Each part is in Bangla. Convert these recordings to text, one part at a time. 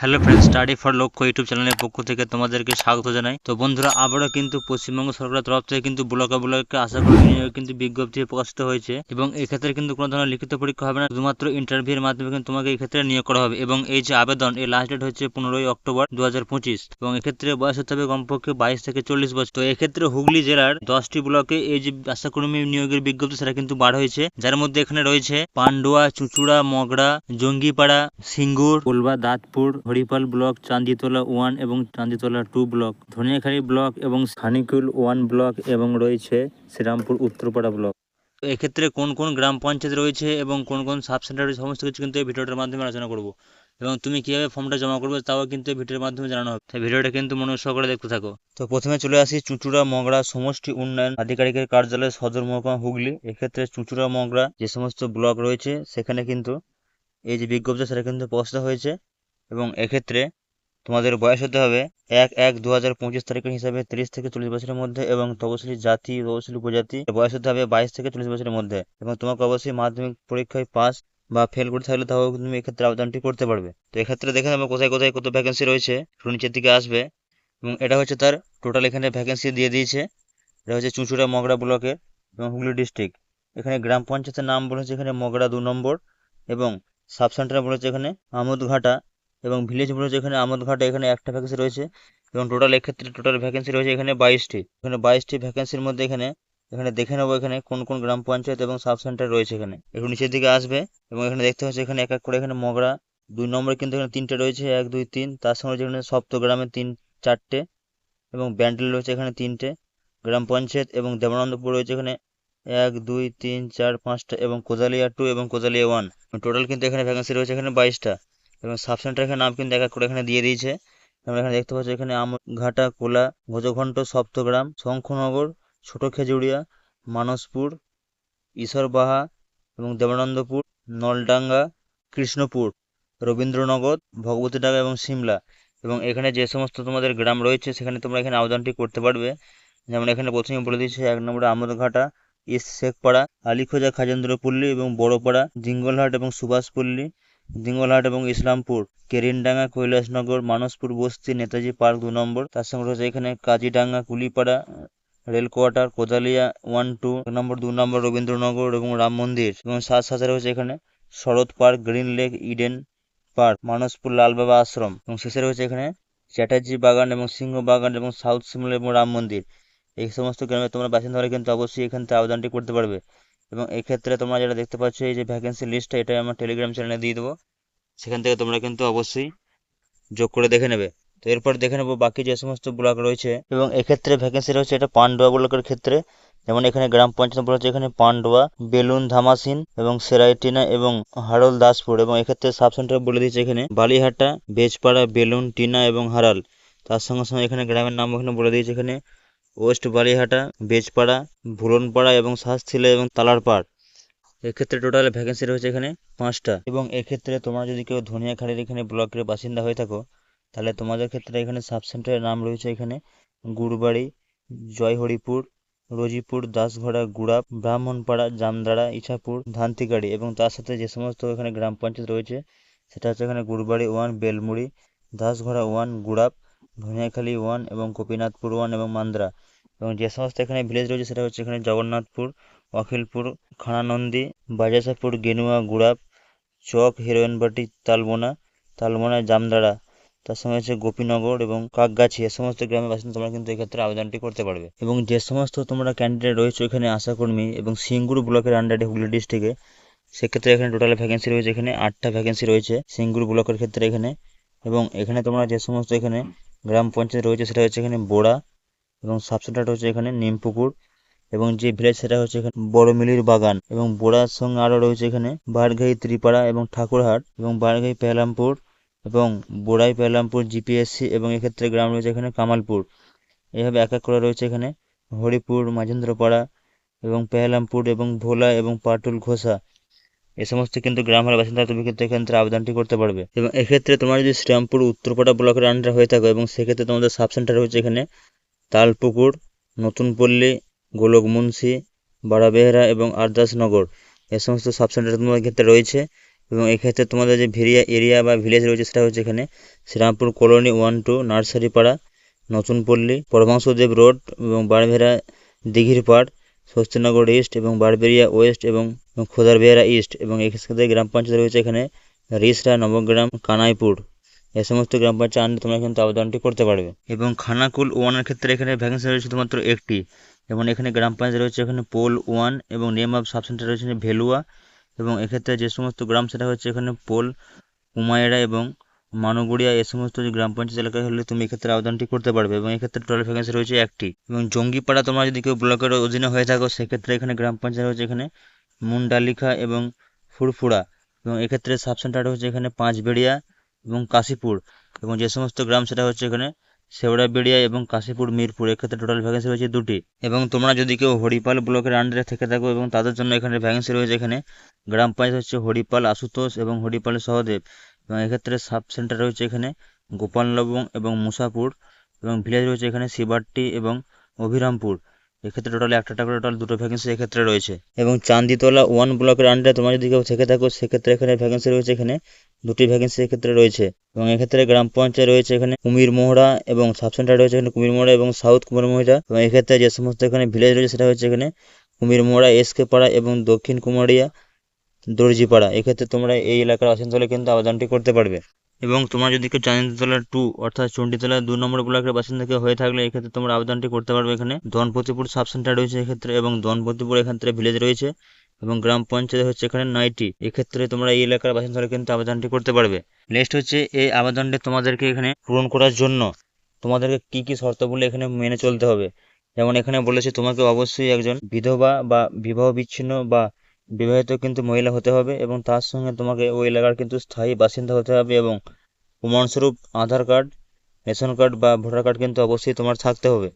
Hello friends study for Lakshya YouTube চ্যানেলের পক্ষ থেকে তোমাদেরকে স্বাগত জানাই। তো বন্ধুরা, আবারও কিন্তু পশ্চিমবঙ্গ সরকারের তরফ থেকে কিন্তু ব্লকে ব্লকে আশা করি কিন্তু বিজ্ঞপ্তি প্রকাশিত হয়েছে এবং এক্ষেত্রে কিন্তু কোনো ধরনের লিখিত পরীক্ষা হবে না, শুধুমাত্র ইন্টারভিউর মাধ্যমে কিন্তু তোমাকে এই ক্ষেত্রে নিয়োগ করা হবে এবং এই যে আবেদন এই লাস্ট ডেট হচ্ছে পনেরোই অক্টোবর দু হাজার পঁচিশ এবং এক্ষেত্রে বয়স হতে হবে কমপক্ষে বাইশ থেকে চল্লিশ বছর। তো এক্ষেত্রে হুগলি জেলার দশটি ব্লকে এই যে আশাকর্মী নিয়োগের বিজ্ঞপ্তি সেটা কিন্তু বার হয়েছে। যার মধ্যে এখানে রয়েছে পান্ডুয়া, চুচুড়া, মগড়া, জঙ্গিপাড়া, সিঙ্গুর, কোলবা, দাঁতপুর হরিপাল ব্লক, চান্দিতলা ওয়ান এবং Chanditala two block. Dhaniakhali block এবং খানিকুল ওয়ান ব্লক এবং রয়েছে শ্রীরামপুর উত্তরপাড়া ব্লক। এক্ষেত্রে কোন কোন গ্রাম পঞ্চায়েত রয়েছে এবং কোন কোন সাব সেন্টার রয়েছে সমস্ত কিছু কিন্তু এই ভিডিওটার মাধ্যমে আলোচনা করব। এবং তুমি কীভাবে ফর্মটা জমা করবে তাও কিন্তু এই ভিডিওর মাধ্যমে জানানো হবে। তাই ভিডিওটা কিন্তু মনোযোগ সহকারে দেখতে থাকো। তো প্রথমে চলে আসি চুঁচুড়া মগড়া সমষ্টি উন্নয়ন আধিকারিকের কার্যালয়, সদর মহকুমা, হুগলি। এক্ষেত্রে চুঁচুড়া মগড়া যে সমস্ত ব্লক রয়েছে, সেখানে কিন্তু এই যে বিজ্ঞপ্তি সেটা কিন্তু প্রকাশিত হয়েছে। এবং এক্ষেত্রে তোমাদের বয়স হতে হবে এক এক দু হাজার পঁচিশ তারিখের হিসাবে তিরিশ থেকে চল্লিশ বছরের মধ্যে এবং তপশিলি জাতি, তপশিলি উপজাতি বয়স হতে হবে বাইশ থেকে চল্লিশ বছরের মধ্যে এবং তোমাকে অবশ্যই মাধ্যমিক পরীক্ষায় পাস বা ফেল করে থাকলে তাও তুমি এক্ষেত্রে আবেদনটি করতে পারবে। তো এক্ষেত্রে দেখে নেব কোথায় কোথায় কত ভ্যাকেন্সি রয়েছে নিচের দিকে আসবে এবং এটা হচ্ছে তার টোটাল এখানে ভ্যাকেন্সি দিয়ে দিয়েছে। এটা হচ্ছে চুঁচুড়া মগড়া ব্লকের এবং হুগলি ডিস্ট্রিক্ট এখানে গ্রাম পঞ্চায়েতের নাম বলেছে এখানে মগড়া দু নম্বর এবং সাব সেন্টার বলেছে এখানে আমোদঘাটা এবং ভিলেজ বলেছে এখানে আমোদঘাটা এখানে একটা ভ্যাকেন্সি রয়েছে এবং টোটাল এক্ষেত্রে টোটাল ভ্যাকেন্সি রয়েছে এখানে বাইশটি। এখানে বাইশটি ভ্যাকেন্সির মধ্যে এখানে এখানে দেখে নেব এখানে কোন কোন গ্রাম পঞ্চায়েত এবং সাব সেন্টার রয়েছে এখানে। একটু নিচের দিকে আসবে এবং এখানে দেখতে পাচ্ছি এখানে এক এক করে এখানে মগরা, দুই নম্বরে কিন্তু এখানে তিনটে রয়েছে, এক, দুই, তিন। তার সঙ্গে রয়েছে এখানে সপ্তগ্রামে তিন, চারটে এবং ব্যান্ডেল রয়েছে এখানে তিনটে। গ্রাম পঞ্চায়েত এবং দেবানন্দপুর রয়েছে এখানে এক, দুই, তিন, চার, পাঁচটা এবং কোদালিয়া টু এবং কোদালিয়া ওয়ান টোটাল কিন্তু এখানে ভ্যাকেন্সি রয়েছে এখানে বাইশটা। এবং সাব সেন্টার এখানে নাম কিন্তু এক করে এখানে দিয়ে দিয়েছে। আমরা এখানে দেখতে পাচ্ছি এখানে আমঘাটা কোলা, ভোজঘণ্ট, সপ্তগ্রাম, শঙ্খনগর, ছোট খেজুরিয়া, মানসপুর, ঈশ্বরবাহা এবং দেবানন্দপুর, নলডাঙ্গা, কৃষ্ণপুর, রবীন্দ্রনগর, ভগবতীডাঙ্গা এবং সিমলা। এবং এখানে যে সমস্ত তোমাদের গ্রাম রয়েছে, সেখানে তোমরা এখানে আবেদনটি করতে পারবে। যেমন এখানে প্রথমে বলে দিয়েছে, এক নম্বরে আমদঘাটা ইস শেখপাড়া, আলিখোজা, খাজেন্দ্রপল্লী এবং বড়পাড়া, জিঙ্গলহাট এবং সুভাষপল্লী। দিঙ্গলহাট এবং ইসলামপুর, কেরিনডাঙ্গা, কৈলাসনগর, মানসপুর, বস্তি, নেতাজি পার্ক দু নম্বর। তার সঙ্গে রয়েছে এখানে Kazidanga, Kulipara rail quarter Kodalia, one two, এক নম্বর, দু নম্বর, রবীন্দ্রনগর এবং রাম মন্দির। এবং সাত সাথে রয়েছে এখানে Sarat park, green lake, Eden park, Manaspur Lalbaba Ashram. এবং শেষে রয়েছে এখানে চ্যাটার্জি বাগান এবং সিংহ বাগান এবং সাউথ সিমলা এবং রাম মন্দির। এই সমস্ত গ্রামে তোমরা বাসিন্দা হলে কিন্তু অবশ্যই এখান থেকে আবেদনটি করতে পারবে। এবং এক্ষেত্রে তোমরা যেটা দেখতে পাচ্ছ, এই যে ভ্যাকেন্সি লিস্টটা এটা আমার টেলিগ্রাম চ্যানেলে দিয়ে দেবো। সেখান থেকে তোমরা কিন্তু অবশ্যই যোগ করে দেখে নেবে। তো এরপর দেখে নেব বাকি যে সমস্ত ব্লক রয়েছে এবং এক্ষেত্রে ভ্যাকেন্সি রয়েছে এটা পান্ডুয়া ব্লকের ক্ষেত্রে। যেমন এখানে গ্রাম পঞ্চায়েত হচ্ছে এখানে পান্ডুয়া, বেলুন, ধামাসিন এবং সেরাইটিনা এবং হারল দাসপুর এবং এক্ষেত্রে সাব সেন্টার বলে দিয়েছে এখানে বালিহাটা, বেজপাড়া, বেলুন, টিনা এবং হারাল। তার সঙ্গে সঙ্গে এখানে গ্রামের নাম এখানে বলে দিয়েছে এখানে ওয়েস্ট বালিহাটা বেজপাড়া, ভুলনপাড়া এবং শাসথিলা এবং তালারপাড়। এক্ষেত্রে টোটাল ভ্যাকেন্সি রয়েছে এখানে পাঁচটা। এবং এক্ষেত্রে তোমরা যদি কেউ ধনিয়াখালীর এখানে ব্লকের বাসিন্দা হয়ে থাকো, তাহলে তোমাদের ক্ষেত্রে এখানে সাব সেন্টারের নাম রয়েছে এখানে গুড়বাড়ি, জয়হরিপুর, রোজিপুর, দাসঘড়া, গুড়াপ, ব্রাহ্মণপাড়া, জামদাড়া, ইছাপুর, ধান্তিগাড়ি এবং তার সাথে যে সমস্ত এখানে গ্রাম পঞ্চায়েত রয়েছে, সেটা হচ্ছে এখানে Gurbari one, Belmuri, Dasghara one, Gurap Dhaniakhali one এবং গোপীনাথপুর ওয়ান এবং মান্দ্রা। এবং যে সমস্ত এখানে ভিলেজ রয়েছে সেটা হচ্ছে এখানে জগন্নাথপুর, অখিলপুর, খানানন্দী, বাজাসাপুর, গেনুয়া, গুড়াপ, চক, হিরোইনবাটি তালবোনা তালবোনা জামদাড়া, তার সঙ্গে হচ্ছে গোপীনগর এবং কাকগাছি, এ সমস্ত গ্রামের বাসিন্দা তোমরা কিন্তু এক্ষেত্রে আবেদনটি করতে পারবে। এবং যে সমস্ত তোমরা ক্যান্ডিডেট রয়েছে এখানে আশাকর্মী এবং সিঙ্গুর ব্লকের আন্ডারে হুগলি ডিস্ট্রিক্টে সেক্ষেত্রে এখানে টোটাল ভ্যাকেন্সি রয়েছে এখানে আটটা ভ্যাকেন্সি রয়েছে সিঙ্গুর ব্লকের ক্ষেত্রে এখানে। এবং এখানে তোমরা যে সমস্ত এখানে গ্রাম পঞ্চায়েত রয়েছে সেটা হচ্ছে এখানে বোড়া এবং সাব সেন্টারটা হচ্ছে এখানে নিমপুকুর এবং যে ভিলেজ সেটা হচ্ছে এখানে বড় মিলির বাগান এবং বোড়ার সঙ্গে আরও রয়েছে এখানে বারঘাই ত্রিপাড়া এবং ঠাকুরহাট এবং বারঘাই পেহলামপুর এবং বোড়াই পেহলামপুর জিপিএসসি এবং এক্ষেত্রে গ্রাম রয়েছে এখানে কামালপুর। এভাবে এক এক করে রয়েছে এখানে হরিপুর, মাঝেন্দ্রপাড়া এবং পেহলামপুর এবং ভোলা এবং পাটুল ঘোষা। এ সমস্ত কিন্তু গ্রামের বাসিন্দা তুমি কিন্তু এক্ষেত্রে আবেদনটি করতে পারবে। এবং এক্ষেত্রে তোমার যদি শ্রীরামপুর উত্তরপাড়া ব্লকের আন্ডার হয়ে থাকো এবং সেক্ষেত্রে তোমাদের সাব সেন্টার এখানে, তালপুকুর নতুন পল্লী গোলক মুন্সি বাড়াবেহরা এবং আরদাসনগর। এ সমস্ত সাব সেন্টার তোমাদের ক্ষেত্রে রয়েছে এবং এক্ষেত্রে তোমাদের যে ভেরিয়া এরিয়া বা ভিলেজ রয়েছে সেটা হচ্ছে এখানে Serampore colony one two nursery পাড়া নতুন পল্লী পরমাংশদেব রোড এবং বারভেরা দিঘির পাড়, স্বস্তিনগর ইস্ট এবং বারবেরিয়া ওয়েস্ট এবং খোদারবেহারা ইস্ট এবং এক্ষেত্রে গ্রাম পঞ্চায়েত রয়েছে এখানে রিসরা, নবগ্রাম, কানাইপুর। এই সমস্ত গ্রাম পঞ্চায়েত আন্ডারে তোমরা কিন্তু আবেদনটি করতে পারবে। এবং খানাকুল ওয়ানের ক্ষেত্রে এখানে ভ্যাকেন্সি রয়েছে শুধুমাত্র একটি। এবং এখানে গ্রাম পঞ্চায়েত রয়েছে এখানে পোল ওয়ান এবং নেম অফ সাব সেন্টার রয়েছে ভেলুয়া। এবং এক্ষেত্রে যে সমস্ত গ্রাম, সেটা হচ্ছে এখানে পোল উমায়েরা এবং মানুগুড়িয়া, এ সমস্ত যে গ্রাম পঞ্চায়েত এলাকায় হলে তুমি এক্ষেত্রে আবেদনটি করতে পারবে এবং এক্ষেত্রে টোটাল ভ্যাকেন্সি রয়েছে একটি। এবং জঙ্গিপাড়া তোমরা যদি কেউ ব্লকের অধীনে হয়ে থাকো, সেক্ষেত্রে এখানে গ্রাম পঞ্চায়েত রয়েছে এখানে মুন্ডালিখা এবং ফুরফুরা। এবং এক্ষেত্রে সাব সেন্টার হচ্ছে এখানে পাঁচবেড়িয়া এবং কাশীপুর। এবং যে সমস্ত গ্রাম, সেটা হচ্ছে এখানে শেওড়াবেড়িয়া এবং কাশীপুর, মিরপুর। এক্ষেত্রে টোটাল ভ্যাকেন্সি রয়েছে দুটি। এবং তোমরা যদি কেউ হরিপাল ব্লকের আন্ডারে থেকে থাকো এবং তাদের জন্য এখানে ভ্যাকেন্সি রয়েছে এখানে, গ্রাম পঞ্চায়েত হচ্ছে হরিপাল, আশুতোষ এবং হরিপাল সহদেব। এবং এক্ষেত্রে সাব সেন্টার রয়েছে এখানে গোপালনবং এবং মুসাপুর। এবং ভিলেজ রয়েছে এখানে শিবাট্টি এবং অভিরামপুর। এক্ষেত্রে টোটাল একটা টাকা টোটাল দুটো ভ্যাকেন্সি এক্ষেত্রে রয়েছে। এবং চান্দিতলা ওয়ান ব্লকের আন্ডারে তোমরা যদি কেউ থেকে থাকো, সেক্ষেত্রে এখানে ভ্যাকেন্সি রয়েছে এখানে দুটি ভ্যাকেন্সি এক্ষেত্রে রয়েছে। এবং এক্ষেত্রে গ্রাম পঞ্চায়েত রয়েছে এখানে কুমির মোহরা এবং সাব সেন্টার রয়েছে এখানে কুমির মোহরা এবং সাউথ কুমির মোহরা এবং এক্ষেত্রে যে সমস্ত এখানে ভিলেজ রয়েছে সেটা হচ্ছে এখানে কুমির মোহরা এসকে পাড়া এবং দক্ষিণ কুমারিয়া, দর্জিপাড়া। এক্ষেত্রে তোমরা এই এলাকার হলে কিন্তু আবেদনটি করতে পারবে। এবং তোমরা যদি কেউ চাঁদিতলা টু অর্থাৎ চণ্ডীতলা দু নম্বর ব্লকের বাসিন্দা কেউ হয়ে থাকলে এক্ষেত্রে তোমরা আবেদনটি করতে পারবে এখানে। দনপতিপুর সাব সেন্টার রয়েছে এক্ষেত্রে এবং দনপতিপুর এক্ষেত্রে ভিলেজ রয়েছে এবং গ্রাম পঞ্চায়েত হচ্ছে এখানে নয়টি। এক্ষেত্রে তোমরা এই এলাকার বাসিন্দা হলে কিন্তু আবেদনটি করতে পারবে। নেক্সট হচ্ছে এই আবেদনটি তোমাদেরকে এখানে পূরণ করার জন্য। তোমাদেরকে কি কি শর্তাবলী এখানে মেনে চলতে হবে? যেমন এখানে বলেছে তোমাকে অবশ্যই একজন বিধবা বা বিবাহ বিচ্ছিন্ন বা বিবাহিত কিন্তু মহিলা হতে হবে এবং তার সঙ্গে তোমাকে ওই এলাকার কিন্তু স্থায়ী বাসিন্দা হতে হবে এবং প্রমাণস্বরূপ আধার কার্ড, রেশন কার্ড বা ভোটার কার্ড কিন্তু অবশ্যই তোমার থাকতে হবে।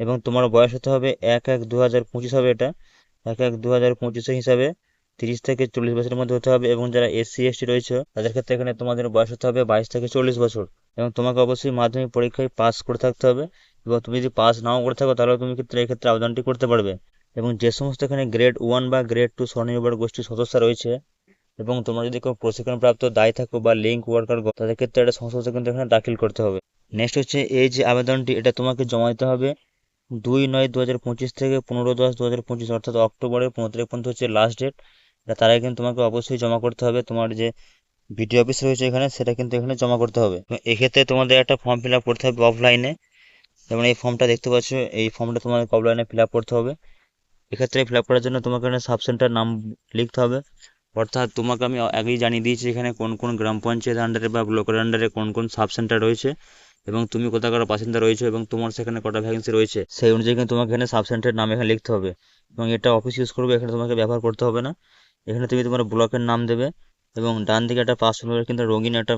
এবং তোমার বয়স হতে হবে এক এক দু হাজার পঁচিশ হবে এটা। এক এক দু হাজার পঁচিশে হিসাবে তিরিশ থেকে চল্লিশ বছরের মধ্যে হতে হবে এবং যারা এসসি, এসটি রয়েছে, তাদের ক্ষেত্রে এখানে তোমাদের বয়স হতে হবে বাইশ থেকে চল্লিশ বছর। এবং তোমাকে অবশ্যই মাধ্যমিক পরীক্ষায় পাস করে থাকতে হবে। এবং তুমি যদি পাস নাও করে থাকো তাহলে তুমি ক্ষেত্রে এই ক্ষেত্রে আবেদনটি করতে পারবে। এবং যে সমস্ত এখানে গ্রেড ওয়ান বা গ্রেড টু স্বনির্ভর গোষ্ঠীর সদস্য রয়েছে, এবং তোমরা যদি কেউ প্রশিক্ষণপ্রাপ্ত দায় থাকো বা লিঙ্ক ওয়ার্কার তাদের ক্ষেত্রে একটা সংস্থা কিন্তু এখানে দাখিল করতে হবে। নেক্সট হচ্ছে এই যে আবেদনটি, এটা তোমাকে জমা দিতে হবে দুই নয় দু হাজার পঁচিশ থেকে পনেরো দশ দু হাজার পঁচিশ, অর্থাৎ অক্টোবরের পনেরো তারিখ পর্যন্ত হচ্ছে লাস্ট ডেট এটা তার আগে কিন্তু তোমাকে অবশ্যই জমা করতে হবে। তোমার যে বিডিও অফিস রয়েছে এখানে, সেটা কিন্তু এখানে জমা করতে হবে। এক্ষেত্রে তোমাদের একটা ফর্ম ফিল আপ করতে হবে অফলাইনে যেমন এই ফর্মটা দেখতে পাচ্ছ, এই ফর্মটা তোমাদের অফলাইনে ফিল আপ করতে হবে। এক্ষেত্রে ফিল আপ করার জন্য তোমাকে এখানে সাব সেন্টার নাম লিখতে হবে। অর্থাৎ তোমাকে আমি আগেই জানিয়ে দিয়েছি এখানে কোন কোন গ্রাম পঞ্চায়েত আন্ডারে বা ব্লকের আন্ডারে কোন কোন সাব সেন্টার রয়েছে এবং তুমি কোথাকার বাসিন্দা রয়েছে এবং তোমার সেখানে কটা ভ্যাকেন্সি রয়েছে। সেই অনুযায়ী কিন্তু তোমাকে এখানে সাব সেন্টারের নাম এখানে লিখতে হবে এবং এটা অফিস ইউজ করবে, এখানে তোমাকে ব্যবহার করতে হবে না। এখানে তুমি তোমার ব্লকের নাম দেবে এবং ডান দিকে একটা পাসপোর্টের কিন্তু রঙিন একটা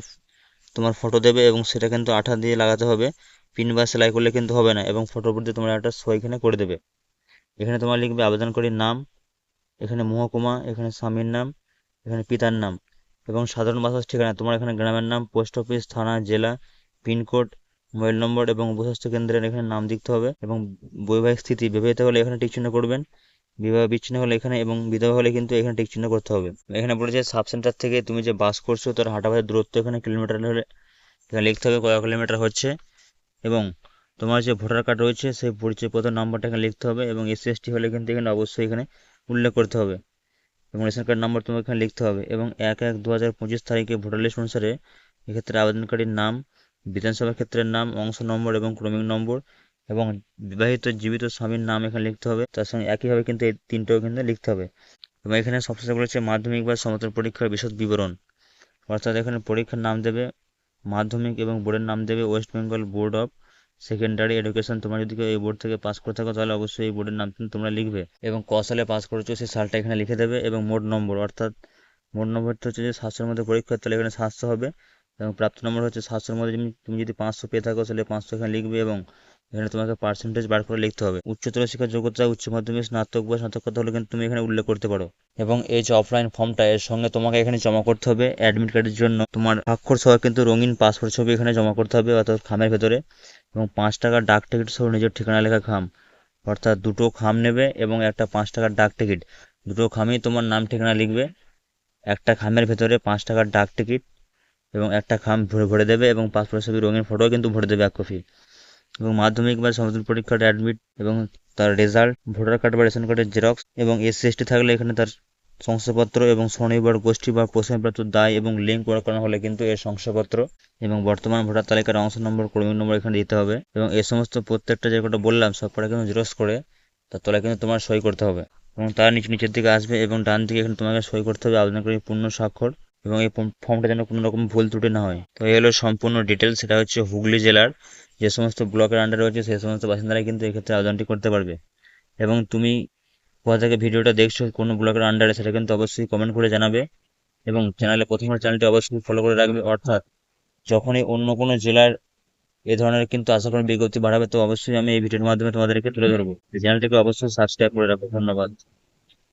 তোমার ফটো দেবে এবং সেটা কিন্তু আঠা দিয়ে লাগাতে হবে। পিন বা সেলাই করলে কিন্তু হবে না এবং ফটোর প্রতি তোমার একটা সই এখানে করে দেবে। এখানে তোমার লিখবে আবেদনকারীর নাম, এখানে মহকুমা, এখানে স্বামীর নাম, এখানে পিতার নাম এবং সাধারণ বাসার ঠিকানা। তোমার এখানে গ্রামের নাম, পোস্ট অফিস, থানা, জেলা পিনকোড মোবাইল নম্বর এবং উপস্বাস্থ্য কেন্দ্রের এখানে নাম দিতে হবে এবং বৈবাহিক স্থিতি। বিবাহিত হলে এখানে টিক চিহ্ন করবেন, বিবাহ বিচ্ছিন্ন হলে এখানে এবং বিধবা হলে কিন্তু এখানে টিক চিহ্ন করতে হবে। এখানে বলেছে সাব সেন্টার থেকে তুমি যে বাস করছ, তার হাঁটাবাসের দূরত্ব এখানে কিলোমিটার হলে এখানে লিখতে হবে কয় কিলোমিটার হচ্ছে এবং তোমার যে ভোটার কার্ড রয়েছে, সেই পরিচয়পত্র নাম্বারটা এখানে লিখতে হবে এবং এসসি এসটি হলে কিন্তু এখানে অবশ্যই এখানে উল্লেখ করতে হবে। এবং রেশন কার্ড নাম্বার তোমাকে এখানে লিখতে হবে। এবং এক এক দু হাজার পঁচিশ তারিখে ভোটার লিস্ট অনুসারে এক্ষেত্রে আবেদনকারীর নাম, বিধানসভা ক্ষেত্রের নাম, অংশ নম্বর এবং ক্রমিক নম্বর এবং বিবাহিত জীবিত স্বামীর নাম এখানে লিখতে হবে। তার সঙ্গে একইভাবে কিন্তু এই তিনটেও কিন্তু লিখতে হবে। এবং এখানে সবশেষে বলেছে মাধ্যমিক বা সমতল পরীক্ষার বিশদ বিবরণ। অর্থাৎ এখানে পরীক্ষার নাম দেবে মাধ্যমিক এবং বোর্ডের নাম দেবে West Bengal Board of Secondary Education তোমরা যদি এই বোর্ড থেকে পাস করে থাকো, তাহলে অবশ্যই এই বোর্ডের নাম তোমরা লিখবে। এবং ক সালে পাস করেছ, সেই সালটা এখানে লিখে দেবে এবং মোট নম্বর, অর্থাৎ মোট নম্বরটা হচ্ছে যে সাতশোর মধ্যে পরীক্ষা, তাহলে এখানে সাতশো হবে। এবং প্রাপ্ত নম্বর হচ্ছে সাতশোর মধ্যে তুমি যদি পাঁচশো পেয়ে থাকো, তাহলে পাঁচশো এখানে লিখবে এবং এখানে তোমাকে পার্সেন্টেজ বার করে লিখতে হবে। উচ্চতর শিক্ষার যোগ্যতা, উচ্চ মাধ্যমিক, স্নাতক বা স্নাতকতা হলে কিন্তু তুমি এখানে উল্লেখ করতে পারো। এবং এই যে অফলাইন ফর্মটা এর সঙ্গে তোমাকে এখানে জমা করতে হবে অ্যাডমিট কার্ডের জন্য। তোমার স্বাক্ষর সহ কিন্তু রঙিন পাসপোর্ট ছবি এখানে জমা করতে হবে, অর্থাৎ খামের ভেতরে। এবং পাঁচ টাকার ডাক টিকিট সহ নিজের ঠিকানা লেখা খাম। অর্থাৎ দুটো খাম নেবে এবং একটা পাঁচ টাকার ডাক টিকিট। দুটো খামই তোমার নাম, ঠিকানা লিখবে। একটা খামের ভেতরে পাঁচ টাকার ডাক টিকিট এবং একটা খাম ভরে ভরে দেবে এবং পাসপোর্ট ছবি, রঙিন ফটোও কিন্তু ভরে দেবে এক কপি এবং মাধ্যমিক বা সমাজের পরীক্ষার অ্যাডমিট এবং তার রেজাল্ট ভোটার কার্ড বা রেশন কার্ডের জেরক্স এবং এসসি এসটি থাকলে এখানে তার শংসাপত্র এবং স্বনির্ভর গোষ্ঠী বা প্রশ্নপত্র দায় এবং লিঙ্ক করানো হলে কিন্তু এর শংসাপত্র এবং বর্তমান ভোটার তালিকার অংশ নম্বর, কর্মী নম্বর এখানে দিতে হবে এবং এ সমস্ত প্রত্যেকটা যে কটা বললাম, সব কটা কিন্তু জেরক্স করে তার তলায় কিন্তু তোমার সই করতে হবে এবং তার নিচে, নিচের দিকে আসবে এবং ডান দিকে এখানে তোমাকে সই করতে হবে আবেদনকারী পূর্ণ স্বাক্ষর এবং এই ফর্মটা যেন কোনো রকম ভুল ত্রুটি না হয়। তো এই হলো সম্পূর্ণ ডিটেলস সেটা হচ্ছে হুগলি জেলার যে সমস্ত ব্লকের আন্ডারে রয়েছে, সেই সমস্ত বাসিন্দারাই কিন্তু এক্ষেত্রে আবেদনটি করতে পারবে। এবং তুমি কোথা থেকে ভিডিওটা দেখছ, কোনো ব্লকের আন্ডারে সেটা কিন্তু অবশ্যই কমেন্ট করে জানাবে। এবং চ্যানেলে প্রথমে চ্যানেলটি অবশ্যই ফলো করে রাখবে। অর্থাৎ যখনই অন্য কোনো জেলার এ ধরনের কিন্তু আশা করি বিজ্ঞপ্তি বাড়াবে, তো অবশ্যই আমি এই ভিডিওর মাধ্যমে তোমাদেরকে তুলে ধরবো। চ্যানেলটিকে অবশ্যই সাবস্ক্রাইব করে রাখো। ধন্যবাদ।